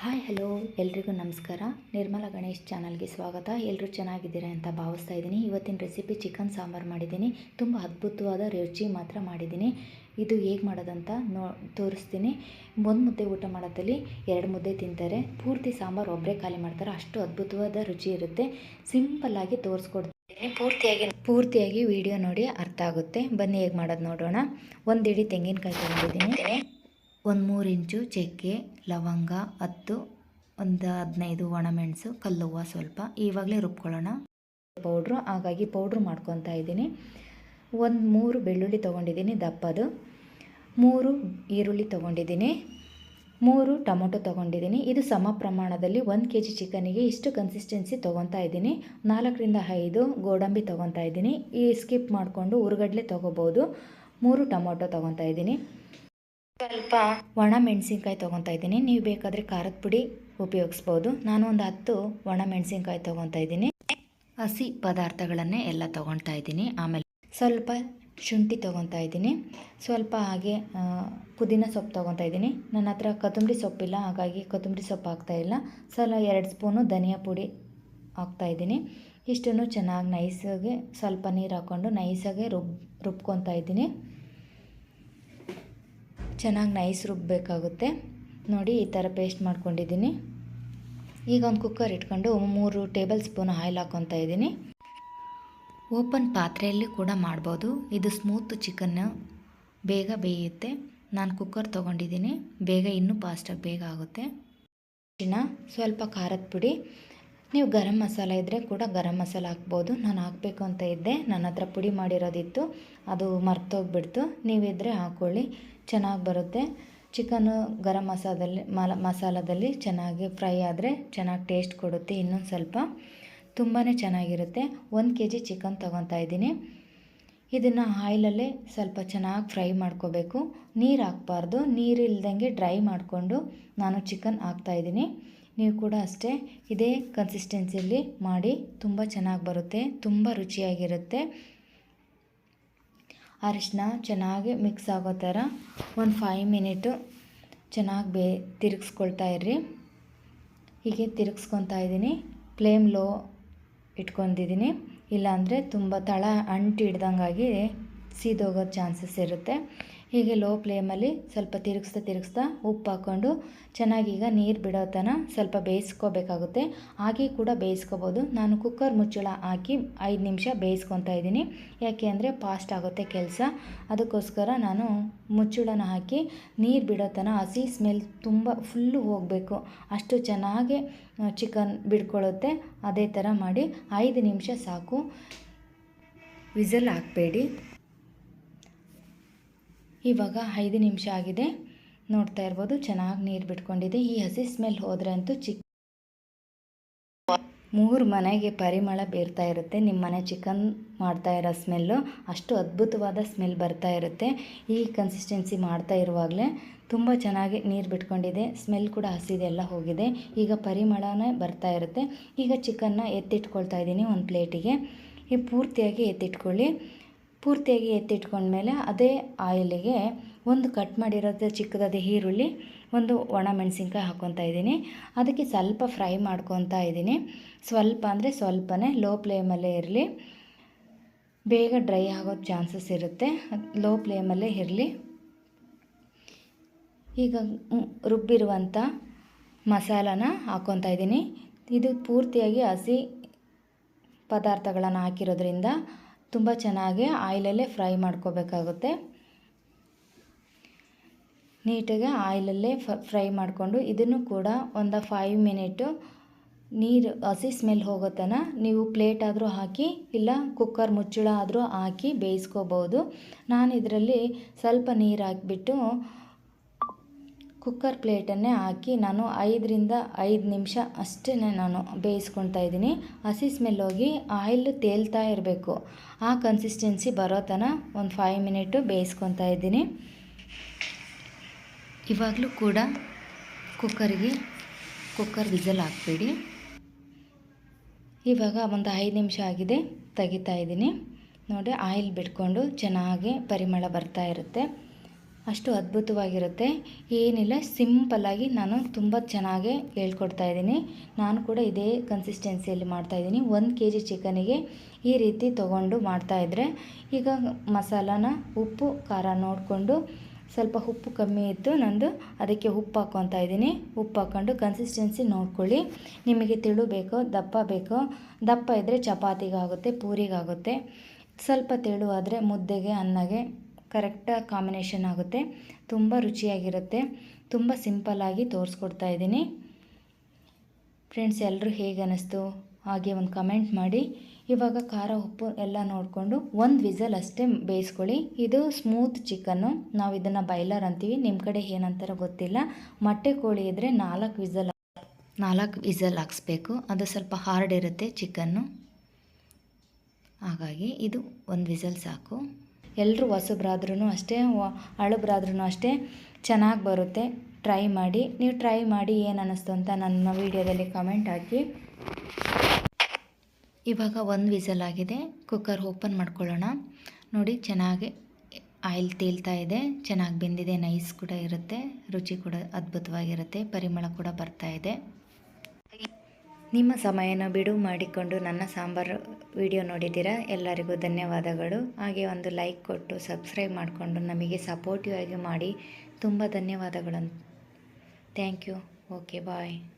Hi, hello. ಎಲ್ರಿಗೂ ನಮಸ್ಕಾರ. ನಿರ್ಮಲ ಗಣೇಶ್ ಚಾನಲ್ಗೆ ಸ್ವಾಗತ. ಎಲ್ಲರೂ ಚೆನ್ನಾಗಿದ್ದೀರಾ ಅಂತ ಭಾವಿಸ್ತಾ ಇದ್ದೀನಿ. ಇವತ್ತಿನ ರೆಸಿಪಿ ಚಿಕನ್ ಸಾಂಬಾರು ಮಾಡಿದ್ದೀನಿ. ತುಂಬ ಅದ್ಭುತವಾದ ರುಚಿ ಮಾತ್ರ ಮಾಡಿದ್ದೀನಿ. ಇದು ಹೇಗೆ ಮಾಡೋದಂತ ನೋ, ತೋರಿಸ್ತೀನಿ. ಒಂದು ಮುದ್ದೆ ಊಟ ಮಾಡೋದಲ್ಲಿ ಎರಡು ಮುದ್ದೆ ತಿಂತಾರೆ. ಪೂರ್ತಿ ಸಾಂಬಾರು ಒಬ್ಬರೇ ಖಾಲಿ ಮಾಡ್ತಾರೆ. ಅಷ್ಟು ಅದ್ಭುತವಾದ ರುಚಿ ಇರುತ್ತೆ. ಸಿಂಪಲ್ಲಾಗಿ ತೋರಿಸ್ಕೊಡ್ತೀನಿ ಪೂರ್ತಿಯಾಗಿ ಪೂರ್ತಿಯಾಗಿ ವಿಡಿಯೋ ನೋಡಿ ಅರ್ಥ ಆಗುತ್ತೆ. ಬನ್ನಿ ಹೇಗೆ ಮಾಡೋದು ನೋಡೋಣ. ಒಂದು ಇಡೀ ತೆಂಗಿನಕಾಯಿ ತೊಗೊಂಡಿದ್ದೀನಿ. ಒಂದು ಮೂರು ಇಂಚು ಚಕ್ಕೆ ಲವಂಗ, ಹತ್ತು, ಒಂದು ಹದಿನೈದು ಒಣಮೆಣಸು ಕಲ್ಲುವ್ವ ಸ್ವಲ್ಪ. ಇವಾಗಲೇ ರುಬ್ಕೊಳ್ಳೋಣ. ಪೌಡ್ರು, ಹಾಗಾಗಿ ಪೌಡ್ರು ಮಾಡ್ಕೊತಾ ಇದ್ದೀನಿ. ಒಂದು ಮೂರು ಬೆಳ್ಳುಳ್ಳಿ ತೊಗೊಂಡಿದ್ದೀನಿ ದಪ್ಪದು. ಮೂರು ಈರುಳ್ಳಿ ತೊಗೊಂಡಿದ್ದೀನಿ. ಮೂರು ಟೊಮೊಟೊ ತೊಗೊಂಡಿದ್ದೀನಿ. ಇದು ಸಮ ಪ್ರಮಾಣದಲ್ಲಿ ಒಂದು ಕೆ ಜಿ ಚಿಕನಿಗೆ ಇಷ್ಟು ಕನ್ಸಿಸ್ಟೆನ್ಸಿ ತೊಗೊತಾ ಇದ್ದೀನಿ. ನಾಲ್ಕರಿಂದ ಐದು ಗೋಡಂಬಿ ತೊಗೊತಾ ಇದ್ದೀನಿ. ಈ ಸ್ಕಿಪ್ ಮಾಡಿಕೊಂಡು ಉರುಗಡ್ಲೆ ತೊಗೋಬೋದು. ಮೂರು ಟೊಮೊಟೊ ತೊಗೊತಾ ಇದ್ದೀನಿ. ಸ್ವಲ್ಪ ಒಣ ಮೆಣಸಿನ್ಕಾಯಿ ತೊಗೊತಾ ಇದ್ದೀನಿ. ನೀವು ಬೇಕಾದರೆ ಖಾರದ ಪುಡಿ ಉಪಯೋಗಿಸ್ಬೋದು. ನಾನು ಒಂದು ಹತ್ತು ಒಣ ಮೆಣಸಿನ್ಕಾಯಿ ತೊಗೊತಾ ಇದ್ದೀನಿ. ಹಸಿ ಪದಾರ್ಥಗಳನ್ನೇ ಎಲ್ಲ ತೊಗೊತಾ ಇದ್ದೀನಿ. ಆಮೇಲೆ ಸ್ವಲ್ಪ ಶುಂಠಿ ತೊಗೊತಾ ಇದ್ದೀನಿ. ಸ್ವಲ್ಪ ಹಾಗೆ ಪುದೀನ ಸೊಪ್ಪು ತೊಗೊತಾ ಇದ್ದೀನಿ. ನನ್ನ ಹತ್ರ ಕೊತ್ತಂಬರಿ ಸೊಪ್ಪಿಲ್ಲ ಹಾಗಾಗಿ ಕೊತ್ತಂಬರಿ ಸೊಪ್ಪು ಹಾಕ್ತಾಯಿಲ್ಲ ಸ್ವಲ್ಪ ಎರಡು ಸ್ಪೂನು ಧನಿಯಾ ಪುಡಿ ಹಾಕ್ತಾ ಇದ್ದೀನಿ. ಇಷ್ಟನ್ನು ಚೆನ್ನಾಗಿ ನೈಸಾಗಿ ಸ್ವಲ್ಪ ನೀರು ಹಾಕ್ಕೊಂಡು ನೈಸಾಗೆ ರುಬ್, ರುಬ್ಕೊತಾ ಇದ್ದೀನಿ. ಚೆನ್ನಾಗಿ ನೈಸ್ ರುಬ್ಬಬೇಕಾಗುತ್ತೆ ನೋಡಿ, ಈ ಥರ ಪೇಸ್ಟ್ ಮಾಡ್ಕೊಂಡಿದ್ದೀನಿ. ಈಗ ಒಂದು ಕುಕ್ಕರ್ ಇಟ್ಕೊಂಡು ಮೂರು ಟೇಬಲ್ ಸ್ಪೂನ್ ಆಯಿಲ್ ಹಾಕ್ಕೊತಾ ಇದ್ದೀನಿ. ಓಪನ್ ಪಾತ್ರೆಯಲ್ಲಿ ಕೂಡ ಮಾಡ್ಬೋದು. ಇದು ಸ್ಮೂತ್ ಚಿಕನ್ನು ಬೇಗ ಬೇಯುತ್ತೆ. ನಾನು ಕುಕ್ಕರ್ ತೊಗೊಂಡಿದ್ದೀನಿ. ಬೇಗ ಇನ್ನೂ ಫಾಸ್ಟಾಗಿ ಬೇಗ ಆಗುತ್ತೆ. ಅರಿಶಿಣ ಸ್ವಲ್ಪ ಖಾರದ ಪುಡಿ. ನೀವು ಗರಂ ಮಸಾಲೆ ಇದ್ದರೆ ಕೂಡ ಗರಂ ಮಸಾಲ ಹಾಕ್ಬೋದು. ನಾನು ಹಾಕಬೇಕು ಅಂತ ಇದ್ದೆ. ನನ್ನ ಹತ್ರ ಪುಡಿ ಮಾಡಿರೋದಿತ್ತು. ಅದು ಮರ್ತೋಗ್ಬಿಡ್ತು. ನೀವಿದ್ದರೆ ಹಾಕ್ಕೊಳ್ಳಿ. ಚೆನ್ನಾಗಿ ಬರುತ್ತೆ. ಚಿಕನ್ನು ಗರಂ ಮಸಾಲದಲ್ಲಿ ಮಸಾಲದಲ್ಲಿ ಚೆನ್ನಾಗಿ ಫ್ರೈ ಆದರೆ ಚೆನ್ನಾಗಿ ಟೇಸ್ಟ್ ಕೊಡುತ್ತೆ ಇನ್ನೊಂದು ಸ್ವಲ್ಪ. ತುಂಬಾ ಚೆನ್ನಾಗಿರುತ್ತೆ. ಒಂದು ಕೆ ಜಿ ಚಿಕನ್ ತೊಗೊತಾ ಇದ್ದೀನಿ. ಇದನ್ನು ಆಯಿಲಲ್ಲೇ ಸ್ವಲ್ಪ ಚೆನ್ನಾಗಿ ಫ್ರೈ ಮಾಡ್ಕೋಬೇಕು. ನೀರು ಹಾಕ್ಬಾರ್ದು. ನೀರು ಇಲ್ದಂಗೆ ಡ್ರೈ ಮಾಡಿಕೊಂಡು ನಾನು ಚಿಕನ್ ಹಾಕ್ತಾಯಿದ್ದೀನಿ ನೀವು ಕೂಡ ಅಷ್ಟೇ ಇದೇ ಕನ್ಸಿಸ್ಟೆನ್ಸಿಯಲ್ಲಿ ಮಾಡಿ. ತುಂಬ ಚೆನ್ನಾಗಿ ಬರುತ್ತೆ. ತುಂಬ ರುಚಿಯಾಗಿರುತ್ತೆ. ಅರಿಶಿನ ಚೆನ್ನಾಗಿ ಮಿಕ್ಸ್ ಆಗೋ ಥರ ಒಂದು ಫೈವ್ ಮಿನಿಟು ಚೆನ್ನಾಗಿ ಬೇ, ತಿರುಗಿಸ್ಕೊಳ್ತಾ ಇರ್ರಿ. ಹೀಗೆ ತಿರುಗಿಸ್ಕೊತಾ ಇದ್ದೀನಿ. ಫ್ಲೇಮ್ ಲೋ ಇಟ್ಕೊಂಡಿದ್ದೀನಿ. ಇಲ್ಲಾಂದರೆ ತುಂಬ ತಳ ಅಂಟಿಡ್ದಂಗಾಗಿ ಸೀದೋಗೋ ಚಾನ್ಸಸ್ ಇರುತ್ತೆ. ಹೀಗೆ ಲೋ ಫ್ಲೇಮಲ್ಲಿ ಸ್ವಲ್ಪ ತಿರುಗಿಸ್ತಾ ತಿರುಗಿಸ್ತಾ ಉಪ್ಪು ಹಾಕ್ಕೊಂಡು ಚೆನ್ನಾಗಿ ಈಗ ನೀರು ಬಿಡೋ ತನ ಸ್ವಲ್ಪ ಬೇಯಿಸ್ಕೋಬೇಕಾಗುತ್ತೆ. ಹಾಗೆ ಕೂಡ ಬೇಯಿಸ್ಕೋಬೋದು. ನಾನು ಕುಕ್ಕರ್ ಮುಚ್ಚಳ ಹಾಕಿ ಐದು ನಿಮಿಷ ಬೇಯಿಸ್ಕೊತಾ ಇದ್ದೀನಿ. ಯಾಕೆ ಅಂದರೆ ಫಾಸ್ಟ್ ಆಗುತ್ತೆ ಕೆಲಸ. ಅದಕ್ಕೋಸ್ಕರ ನಾನು ಮುಚ್ಚಳನ ಹಾಕಿ ನೀರು ಬಿಡೋ ತನ ಹಸಿ ಸ್ಮೆಲ್ ತುಂಬ ಫುಲ್ಲು ಹೋಗಬೇಕು. ಅಷ್ಟು ಚೆನ್ನಾಗಿ ಚಿಕನ್ ಬಿಡ್ಕೊಳ್ಳುತ್ತೆ. ಅದೇ ಥರ ಮಾಡಿ ಐದು ನಿಮಿಷ ಸಾಕು. ವಿಸಲ್ ಹಾಕಬೇಡಿ. ಇವಾಗ ಐದು ನಿಮಿಷ ಆಗಿದೆ. ನೋಡ್ತಾ ಇರ್ಬೋದು, ಚೆನ್ನಾಗಿ ನೀರು ಬಿಟ್ಕೊಂಡಿದೆ. ಈ ಹಸಿ ಸ್ಮೆಲ್ ಹೋದರೆ ಅಂತೂ ಚಿಕ್ ಮೂರು ಮನೆಗೆ ಪರಿಮಳ ಬೀರ್ತಾ ಇರುತ್ತೆ. ನಿಮ್ಮ ಮನೆ ಚಿಕನ್ ಮಾಡ್ತಾ ಇರೋ ಸ್ಮೆಲ್ಲು. ಅಷ್ಟು ಅದ್ಭುತವಾದ ಸ್ಮೆಲ್ ಬರ್ತಾ ಇರುತ್ತೆ. ಈ ಕನ್ಸಿಸ್ಟೆನ್ಸಿ ಮಾಡ್ತಾ ಇರುವಾಗಲೇ ತುಂಬ ಚೆನ್ನಾಗಿ ನೀರು ಬಿಟ್ಕೊಂಡಿದೆ. ಸ್ಮೆಲ್ ಕೂಡ ಹಸಿದೆಲ್ಲ ಹೋಗಿದೆ. ಈಗ ಪರಿಮಳನೇ ಬರ್ತಾ ಇರುತ್ತೆ. ಈಗ ಚಿಕನ್ನ ಎತ್ತಿಟ್ಕೊಳ್ತಾ ಇದ್ದೀನಿ ಒಂದು ಪ್ಲೇಟಿಗೆ. ಈ ಪೂರ್ತಿಯಾಗಿ ಎತ್ತಿಟ್ಕೊಳ್ಳಿ. ಪೂರ್ತಿಯಾಗಿ ಎತ್ತಿಟ್ಕೊಂಡ್ಮೇಲೆ ಅದೇ ಆಯಿಲಿಗೆ ಒಂದು ಕಟ್ ಮಾಡಿರೋದು ಚಿಕ್ಕದಾದ ಈರುಳ್ಳಿ, ಒಂದು ಒಣ ಮೆಣಸಿನ್ಕಾಯಿ ಹಾಕ್ಕೊತಾ ಇದ್ದೀನಿ. ಅದಕ್ಕೆ ಸ್ವಲ್ಪ ಫ್ರೈ ಮಾಡ್ಕೊತಾ ಇದ್ದೀನಿ. ಸ್ವಲ್ಪ ಅಂದರೆ ಸ್ವಲ್ಪನೇ, ಲೋ ಫ್ಲೇಮಲ್ಲೇ ಇರಲಿ. ಬೇಗ ಡ್ರೈ ಆಗೋ ಚಾನ್ಸಸ್ ಇರುತ್ತೆ. ಲೋ ಫ್ಲೇಮಲ್ಲೇ ಇರಲಿ. ಈಗ ರುಬ್ಬಿರುವಂಥ ಮಸಾಲಾನ ಹಾಕ್ಕೊತಾ ಇದ್ದೀನಿ. ಇದು ಪೂರ್ತಿಯಾಗಿ ಹಸಿ ಪದಾರ್ಥಗಳನ್ನು ಹಾಕಿರೋದ್ರಿಂದ ತುಂಬ ಚೆನ್ನಾಗಿ ಆಯಿಲಲ್ಲೇ ಫ್ರೈ ಮಾಡ್ಕೋಬೇಕಾಗುತ್ತೆ. ನೀಟಾಗಿ ಆಯಿಲಲ್ಲೇ ಫ್ರೈ ಮಾಡಿಕೊಂಡು ಇದನ್ನು ಕೂಡ ಒಂದು ಫೈವ್ ಮಿನಿಟು ನೀರು, ಹಸಿ ಸ್ಮೆಲ್ ಹೋಗೋ ತನ ನೀವು ಪ್ಲೇಟ್ ಆದರೂ ಹಾಕಿ ಇಲ್ಲ ಕುಕ್ಕರ್ ಮುಚ್ಚಳ ಆದರೂ ಹಾಕಿ ಬೇಯಿಸ್ಕೋಬೋದು ನಾನು ಇದರಲ್ಲಿ ಸ್ವಲ್ಪ ನೀರು ಹಾಕಿಬಿಟ್ಟು ಕುಕ್ಕರ್ ಪ್ಲೇಟನ್ನೇ ಹಾಕಿ ನಾನು ಐದರಿಂದ ಐದು ನಿಮಿಷ ಅಷ್ಟೇ ನಾನು ಬೇಯಿಸ್ಕೊತಾ ಇದ್ದೀನಿ. ಹಸಿ ಸ್ಮೆಲ್ ಹೋಗಿ ಆಯಿಲ್ ತೇಲ್ತಾ ಇರಬೇಕು. ಆ ಕನ್ಸಿಸ್ಟೆನ್ಸಿ ಬರೋ ತನಕ ಒಂದು ಫೈವ್ ಮಿನಿಟು ಬೇಯಿಸ್ಕೊತಾ ಇದ್ದೀನಿ. ಇವಾಗಲೂ ಕೂಡ ಕುಕ್ಕರಿಗೆ ಕುಕ್ಕರ್ ವಿಸಲ್ ಹಾಕ್ಬೇಡಿ. ಇವಾಗ ಒಂದು ಐದು ನಿಮಿಷ ಆಗಿದೆ, ತೆಗಿತಾ ಇದ್ದೀನಿ. ನೋಡಿ ಆಯಿಲ್ ಬಿಟ್ಕೊಂಡು ಚೆನ್ನಾಗಿ ಪರಿಮಳ ಬರ್ತಾ ಇರುತ್ತೆ. ಅಷ್ಟು ಅದ್ಭುತವಾಗಿರುತ್ತೆ. ಏನಿಲ್ಲ ಸಿಂಪಲ್ಲಾಗಿ ನಾನು ತುಂಬ ಚೆನ್ನಾಗಿ ಹೇಳ್ಕೊಡ್ತಾ ಇದ್ದೀನಿ. ನಾನು ಕೂಡ ಇದೇ ಕನ್ಸಿಸ್ಟೆನ್ಸಿಯಲ್ಲಿ ಮಾಡ್ತಾಯಿದ್ದೀನಿ ಒಂದು ಕೆ ಜಿ ಚಿಕನಿಗೆ ಈ ರೀತಿ ತೊಗೊಂಡು ಮಾಡ್ತಾಯಿದ್ರೆ ಈಗ ಮಸಾಲಾನ ಉಪ್ಪು, ಖಾರ ನೋಡಿಕೊಂಡು ಸ್ವಲ್ಪ ಉಪ್ಪು ಕಮ್ಮಿ ಇತ್ತು ನಂದು ಅದಕ್ಕೆ ಉಪ್ಪು ಹಾಕ್ಕೊತಾ ಇದ್ದೀನಿ. ಉಪ್ಪು ಹಾಕ್ಕೊಂಡು ಕನ್ಸಿಸ್ಟೆನ್ಸಿ ನೋಡ್ಕೊಳ್ಳಿ. ನಿಮಗೆ ತಿಳು ಬೇಕೋ, ದಪ್ಪ ಬೇಕೋ, ದಪ್ಪ ಇದ್ದರೆ ಚಪಾತಿಗಾಗುತ್ತೆ, ಪೂರಿಗಾಗುತ್ತೆ. ಸ್ವಲ್ಪ ತೆಳು ಆದರೆ ಮುದ್ದೆಗೆ, ಅನ್ನಗೆ ಕರೆಕ್ಟಾಗಿ ಕಾಂಬಿನೇಷನ್ ಆಗುತ್ತೆ. ತುಂಬ ರುಚಿಯಾಗಿರುತ್ತೆ. ತುಂಬ ಸಿಂಪಲ್ಲಾಗಿ ತೋರಿಸ್ಕೊಡ್ತಾ ಇದ್ದೀನಿ. ಫ್ರೆಂಡ್ಸ್ ಎಲ್ಲರೂ ಹೇಗೆ ಅನ್ನಿಸ್ತು ಹಾಗೆ ಒಂದು ಕಮೆಂಟ್ ಮಾಡಿ. ಇವಾಗ ಖಾರ, ಉಪ್ಪು ಎಲ್ಲ ನೋಡಿಕೊಂಡು ಒಂದು ವಿಸಲ್ ಅಷ್ಟೇ ಬೇಯಿಸ್ಕೊಳ್ಳಿ. ಇದು ಸ್ಮೂತ್ ಚಿಕನ್ನು. ನಾವು ಇದನ್ನು ಬೈಲರ್ ಅಂತೀವಿ. ನಿಮ್ಮ ಕಡೆ ಏನಂತಾರೋ ಗೊತ್ತಿಲ್ಲ. ಮೊಟ್ಟೆ ಕೋಳಿ ಇದ್ದರೆ ನಾಲ್ಕು ವಿಸಲ್ ನಾಲ್ಕು ವಿಸಲ್ ಹಾಕ್ಸ್ಬೇಕು. ಅದು ಸ್ವಲ್ಪ ಹಾರ್ಡ್ ಇರುತ್ತೆ ಚಿಕನ್ನು. ಹಾಗಾಗಿ ಇದು ಒಂದು ವಿಸಲ್ ಸಾಕು. ಎಲ್ಲರೂ ಹೊಸಬ್ರಾದ್ರೂ ಅಷ್ಟೇ ಹಳಬ್ರಾದ್ರೂ ಅಷ್ಟೇ ಚೆನ್ನಾಗಿ ಬರುತ್ತೆ. ಟ್ರೈ ಮಾಡಿ. ನೀವು ಟ್ರೈ ಮಾಡಿ ಏನು ಅನ್ನಿಸ್ತು ಅಂತ ನನ್ನ ವೀಡಿಯೋದಲ್ಲಿ ಕಮೆಂಟ್ ಹಾಕಿ. ಇವಾಗ ಒಂದು ವಿಸಲ್ ಆಗಿದೆ. ಕುಕ್ಕರ್ ಓಪನ್ ಮಾಡ್ಕೊಳ್ಳೋಣ. ನೋಡಿ, ಚೆನ್ನಾಗಿ ಆಯಿಲ್ ತೇಲ್ತಾ ಇದೆ. ಚೆನ್ನಾಗಿ ಬೆಂದಿದೆ. ನೈಸ್ ಕೂಡ ಇರುತ್ತೆ. ರುಚಿ ಕೂಡ ಅದ್ಭುತವಾಗಿರುತ್ತೆ. ಪರಿಮಳ ಕೂಡ ಬರ್ತಾ ಇದೆ. ನಿಮ್ಮ ಸಮಯನ ಬಿಡುವು ಮಾಡಿಕೊಂಡು ನನ್ನ ಸಾಂಬಾರು ವಿಡಿಯೋ ನೋಡಿದ್ದೀರಾ? ಎಲ್ಲರಿಗೂ ಧನ್ಯವಾದಗಳು. ಹಾಗೆ ಒಂದು ಲೈಕ್ ಕೊಟ್ಟು ಸಬ್ಸ್ಕ್ರೈಬ್ ಮಾಡಿಕೊಂಡು ನಮಗೆ ಸಪೋರ್ಟಿವ್ ಆಗಿ ಮಾಡಿ. ತುಂಬ ಧನ್ಯವಾದಗಳನ್ನು ಥ್ಯಾಂಕ್ ಯು. Okay, bye.